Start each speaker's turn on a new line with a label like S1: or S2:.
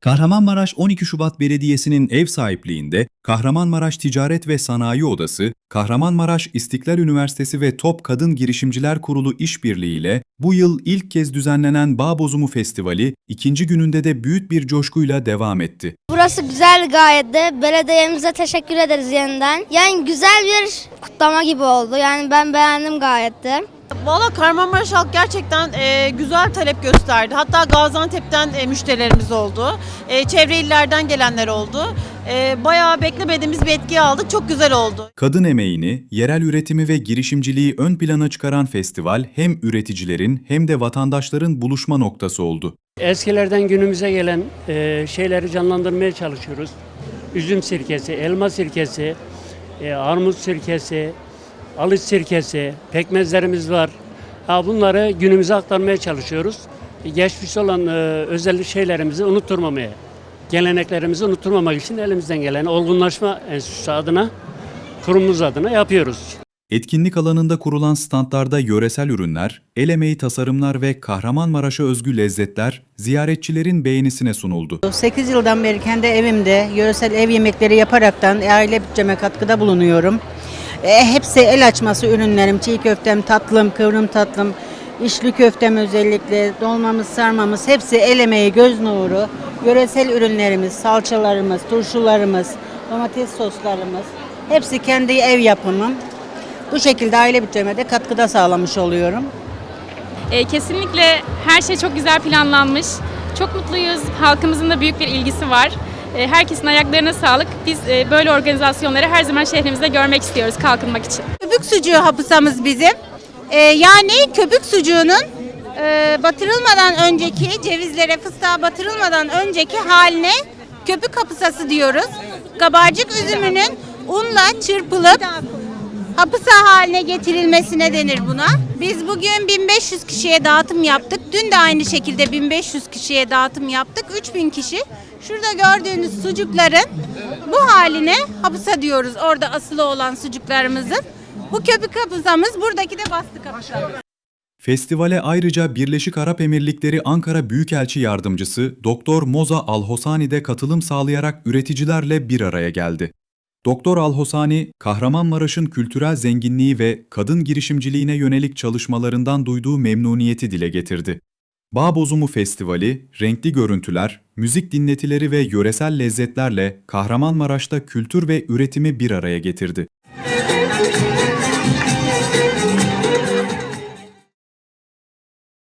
S1: Kahramanmaraş 12 Şubat Belediyesi'nin ev sahipliğinde Kahramanmaraş Ticaret ve Sanayi Odası, Kahramanmaraş İstiklal Üniversitesi ve Top Kadın Girişimciler Kurulu işbirliğiyle bu yıl ilk kez düzenlenen Bağ Bozumu Festivali ikinci gününde de büyük bir coşkuyla devam etti.
S2: Burası güzel gayet de. Belediyemize teşekkür ederiz yeniden. Yani güzel bir kutlama gibi oldu. Yani ben beğendim gayet de.
S3: Valla Kahramanmaraş halk gerçekten e, güzel talep gösterdi. Hatta Gaziantep'ten e, müşterilerimiz oldu. E, çevre illerden gelenler oldu. E, bayağı beklemediğimiz bir etki aldık. Çok güzel oldu.
S1: Kadın emeğini, yerel üretimi ve girişimciliği ön plana çıkaran festival hem üreticilerin hem de vatandaşların buluşma noktası oldu.
S4: Eskilerden günümüze gelen e, şeyleri canlandırmaya çalışıyoruz. Üzüm sirkesi, elma sirkesi, e, armut sirkesi, alıç sirkesi, pekmezlerimiz var. Ha, bunları günümüze aktarmaya çalışıyoruz. E, Geçmiş olan e, özel şeylerimizi unutturmamaya, geleneklerimizi unutturmamak için elimizden gelen olgunlaşma enstitüsü adına, kurumumuz adına yapıyoruz.
S1: Etkinlik alanında kurulan standlarda yöresel ürünler, el emeği tasarımlar ve Kahramanmaraş'a özgü lezzetler ziyaretçilerin beğenisine sunuldu.
S5: 8 yıldan beri kendi evimde yöresel ev yemekleri yaparaktan aile bütçeme katkıda bulunuyorum. E, hepsi el açması ürünlerim, çiğ köftem, tatlım, kıvrım tatlım, içli köftem özellikle, dolmamız, sarmamız hepsi el emeği, göz nuru. Yöresel ürünlerimiz, salçalarımız, turşularımız, domates soslarımız hepsi kendi ev yapımım. Bu şekilde aile bütçeme de katkıda sağlamış oluyorum.
S6: E, kesinlikle her şey çok güzel planlanmış. Çok mutluyuz. Halkımızın da büyük bir ilgisi var. E, herkesin ayaklarına sağlık. Biz e, böyle organizasyonları her zaman şehrimizde görmek istiyoruz kalkınmak için.
S7: Köpük sucuğu hapısamız bizim. Ee, yani köpük sucuğunun e, batırılmadan önceki cevizlere fıstığa batırılmadan önceki haline köpük hapısası diyoruz. Kabarcık üzümünün unla çırpılıp hapısa haline getirilmesine denir buna. Biz bugün 1500 kişiye dağıtım yaptık. Dün de aynı şekilde 1500 kişiye dağıtım yaptık. 3000 kişi. Şurada gördüğünüz sucukların bu haline hapısa diyoruz. Orada asılı olan sucuklarımızın. Bu köpük hapısamız, buradaki de bastık hapısamız.
S1: Festivale ayrıca Birleşik Arap Emirlikleri Ankara Büyükelçi Yardımcısı Doktor Moza Alhosani de katılım sağlayarak üreticilerle bir araya geldi. Doktor Alhosani, Kahramanmaraş'ın kültürel zenginliği ve kadın girişimciliğine yönelik çalışmalarından duyduğu memnuniyeti dile getirdi. Bağbozumu Festivali, renkli görüntüler, müzik dinletileri ve yöresel lezzetlerle Kahramanmaraş'ta kültür ve üretimi bir araya getirdi.